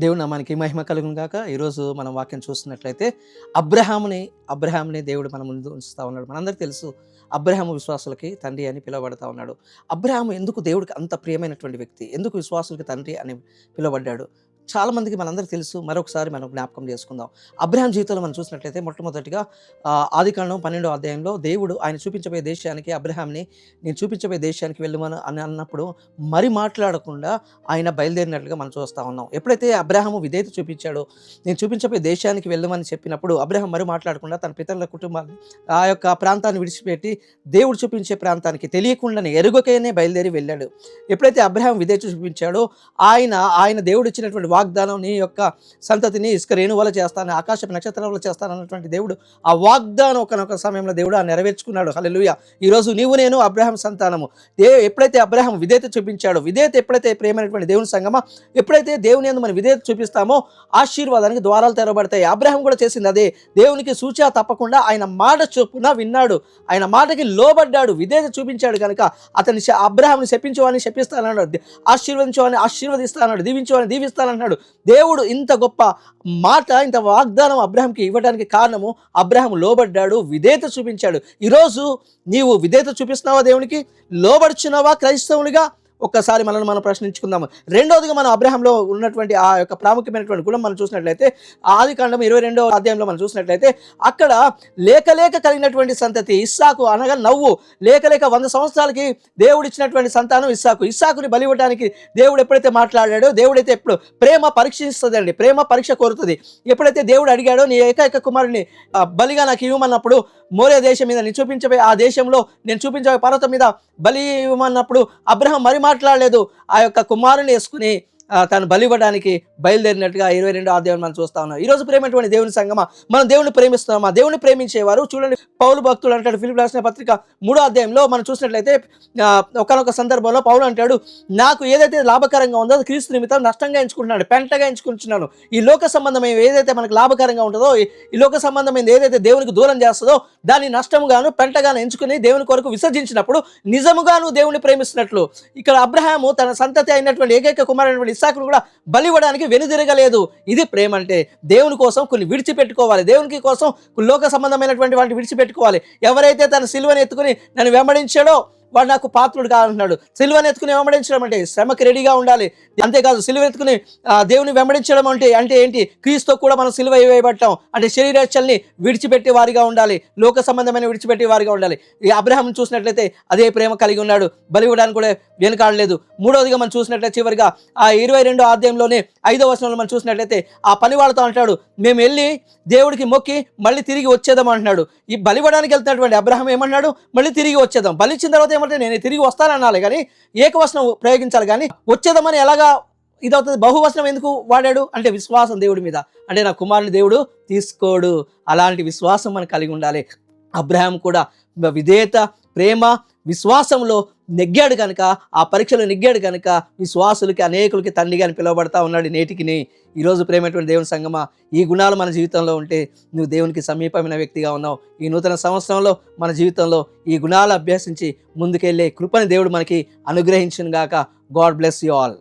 దేవుడు మనకి మహిమ కలుగును కాక ఈరోజు మనం వాక్యం చూస్తున్నట్లయితే అబ్రహాముని అబ్రహాంని దేవుడు మన ముందు ఉంచుతూ ఉన్నాడు. మనందరికీ తెలుసు అబ్రహాము విశ్వాసులకి తండ్రి అని పిలువబడతా ఉన్నాడు. అబ్రహాము ఎందుకు దేవుడికి అంత ప్రియమైనటువంటి వ్యక్తి? ఎందుకు విశ్వాసులకి తండ్రి అని పిలువబడ్డాడు? చాలా మందికి మనందరికీ తెలుసు. మరొకసారి మనం జ్ఞాపకం చేసుకుందాం. అబ్రహాం జీవితంలో మనం చూసినట్లయితే మొట్టమొదటిగా ఆది ఆదికాండం పన్నెండో అధ్యాయంలో దేవుడు ఆయన చూపించబోయే దేశానికి అబ్రహాంని నేను చూపించబోయే దేశానికి వెళ్ళమని అని అన్నప్పుడు మరి మాట్లాడకుండా ఆయన బయలుదేరినట్లుగా మనం చూస్తూ ఉన్నాం. ఎప్పుడైతే అబ్రహాము విధేయత చూపించాడో నేను చూపించబోయే దేశానికి వెళ్ళమని చెప్పినప్పుడు అబ్రహాం మరి మాట్లాడకుండా తన పితరుల కుటుంబాన్ని ఆ యొక్క ప్రాంతాన్ని విడిచిపెట్టి దేవుడు చూపించే ప్రాంతానికి తెలియకుండానే ఎరుగకైనే బయలుదేరి వెళ్ళాడు. ఎప్పుడైతే అబ్రహాం విధేయత చూపించాడో ఆయన ఆయన దేవుడు ఇచ్చినటువంటి వాగ్దానం నీ యొక్క సంతతిని ఇసుక రేణువల చేస్తాను ఆకాశ నక్షత్రాలు చేస్తాను అన్నటువంటి దేవుడు ఆ వాగ్దానం ఒకనొక సమయంలో దేవుడు ఆ నెరవేర్చుకున్నాడు. హల్లెలూయా. ఈరోజు నీవు నేను అబ్రహం సంతానము. దే ఎప్పుడైతే అబ్రహం విధేత చూపించాడో విధేత ఎప్పుడైతే ప్రేమైనటువంటి దేవుని సంగమా ఎప్పుడైతే దేవుని మనం విధేత చూపిస్తామో ఆశీర్వాదానికి ద్వారాలు తెరవబడతాయి. అబ్రహం కూడా చేసింది అదే. దేవునికి సూచన తప్పకుండా ఆయన మాట చొప్పున విన్నాడు. ఆయన మాటకి లోబడ్డాడు. విధేత చూపించాడు కనుక అతని శ- అబ్రహాంని శపించవాలని శపిస్తానన్నాడు. ఆశీర్వదించవాలని ఆశీర్వదిస్తానన్నాడు. దీవించవాలని దీవిస్తానన్నాడు. దేవుడు ఇంత గొప్ప మాట ఇంత వాగ్దానం అబ్రహంకి ఇవ్వడానికి కారణము అబ్రహం లోబడ్డాడు విధేయత చూపించాడు. ఈరోజు నీవు విధేయత చూపిస్తున్నావా దేవునికి? లోబడుచున్నావా క్రైస్తవునిగా? ఒక్కసారి మనల్ని మనం ప్రశ్నించుకుందాము. రెండవదిగా మనం అబ్రహంలో ఉన్నటువంటి ఆ యొక్క ప్రాముఖ్యమైనటువంటి గుణం మనం చూసినట్లయితే ఆది కాండం ఇరవై రెండవ అధ్యాయంలో మనం చూసినట్లయితే అక్కడ లేక లేక కలిగినటువంటి సంతతి ఇస్సాకు అనగా నవ్వు. లేక లేక వంద సంవత్సరాలకి దేవుడు ఇచ్చినటువంటి సంతానం ఇస్సాకు. ఇస్సాకుని బలి ఇవ్వడానికి దేవుడు ఎప్పుడైతే మాట్లాడాడో దేవుడైతే ఎప్పుడు ప్రేమ పరీక్షిస్తుందండి. ప్రేమ పరీక్ష కోరుతుంది. ఎప్పుడైతే దేవుడు అడిగాడో నీ ఏకైక కుమారుని బలిగా నాకు ఇవ్వమన్నప్పుడు మోరే దేశం మీద నేను చూపించబోయే ఆ దేశంలో నేను చూపించబోయే పర్వతం మీద బలి ఇవ్వమన్నప్పుడు అబ్రహం మరి మాట్లాడలేదు. ఆ యొక్క కుమారుని వేసుకుని తను బలి ఇవ్వడానికి బయలుదేరినట్టుగా ఇరవై రెండో అధ్యాయం మనం చూస్తా ఉన్నాం. ఈ రోజు ప్రేమైనటువంటి దేవుని సంగమా మనం దేవుని ప్రేమిస్తున్నామా? దేవుని ప్రేమించేవారు? చూడండి పౌలు భక్తులు అంటాడు ఫిలిప్ రాసిన పత్రిక మూడో అధ్యాయంలో మనం చూసినట్లయితే ఒకనొక సందర్భంలో పౌలు అంటాడు నాకు ఏదైతే లాభకరంగా ఉందో అది క్రీస్తు నిమిత్తం నష్టంగా ఎంచుకుంటున్నాడు పెంటగా ఎంచుకుంటున్నాను. ఈ లోక సంబంధమైన ఏదైతే మనకు లాభకరంగా ఉంటుందో ఈ- ఈ లోక సంబంధమైనది ఏదైతే దేవునికి దూరం చేస్తుందో దాన్ని నష్టముగాను పెంటగాను ఎంచుకుని దేవుని కొరకు విసర్జించినప్పుడు నిజముగాను దేవుని ప్రేమిస్తున్నట్లు. ఇక్కడ అబ్రహాము తన సంతతి అయినటువంటి ఏకైక కుమారైనటువంటి ఇస్సాకును కూడా బలి ఇవ్వడానికి వెనుదిరగలేదు. ఇది ప్రేమ అంటే దేవుని కోసం కొన్ని విడిచిపెట్టుకోవాలి. దేవునికి కోసం లోక సంబంధమైనటువంటి వాటిని విడిచిపెట్టుకోవాలి. ఎవరైతే తన సిలువని ఎత్తుకుని నన్ను వెంబడించాడో వాడు నాకు పాత్రుడు కావాలంటున్నాడు సిల్వను ఎత్తుకుని వెంబడించడం అంటే శ్రమకి రెడీగా ఉండాలి. అంతేకాదు సిలువ ఎత్తుకుని ఆ, దేవుని వెంబడించడం అంటే అంటే ఏంటి? క్రీస్తు కూడా మనం సిలువ వేయబట్టాం అంటే శరీరాచల్ని విడిచిపెట్టే వారిగా ఉండాలి. లోక సంబంధమైన విడిచిపెట్టే వారిగా ఉండాలి. ఈ అబ్రహం చూసినట్లయితే అదే ప్రేమ కలిగి ఉన్నాడు. బలి ఇవ్వడానికి కూడా వెనుకాడలేదు. మూడవదిగా మనం చూసినట్లయితే చివరిగా ఆ ఇరవై రెండో అధ్యాయంలోనే ఐదో వచనంలో మనం చూసినట్లయితే ఆ పని వాళ్ళతో అంటాడు మేము వెళ్ళి దేవుడికి మొక్కి మళ్ళీ తిరిగి వచ్చేద్దాం అంటున్నాడు. ఈ బలివడానికి వెళ్తున్నటువంటి అబ్రహం ఏమన్నాడు? మళ్ళీ తిరిగి వచ్చేద్దాం. బలి ఇచ్చిన తర్వాత ఏమంటే నేను తిరిగి వస్తానన్నాలి కానీ ఏకవచనం ప్రయోగించాలి. కానీ వచ్చేదమని ఎలాగా ఇదవుతుంది? బహువచనం ఎందుకు వాడాడు? అంటే విశ్వాసం దేవుడి మీద. అంటే నా కుమారుని దేవుడు తీసుకోడు. అలాంటి విశ్వాసం మనకు కలిగి ఉండాలి. అబ్రహాం కూడా విధేయత ప్రేమ విశ్వాసంలో నెగ్గాడు కనుక ఆ పరీక్షలో నెగ్గాడు కనుక విశ్వాసులకి అనేకులకి తండ్రిగా అని పిలువబడతా ఉన్నాడు నేటికిని. ఈరోజు ప్రేమటువంటి దేవుని సంగమా ఈ గుణాలు మన జీవితంలో ఉంటే నువ్వు దేవునికి సమీపమైన వ్యక్తిగా ఉన్నావు. ఈ నూతన సంవత్సరంలో మన జీవితంలో ఈ గుణాలు అభ్యసించి ముందుకెళ్ళే కృపని దేవుడు మనకి అనుగ్రహించిన గాక గాడ్ బ్లెస్ యు ఆల్.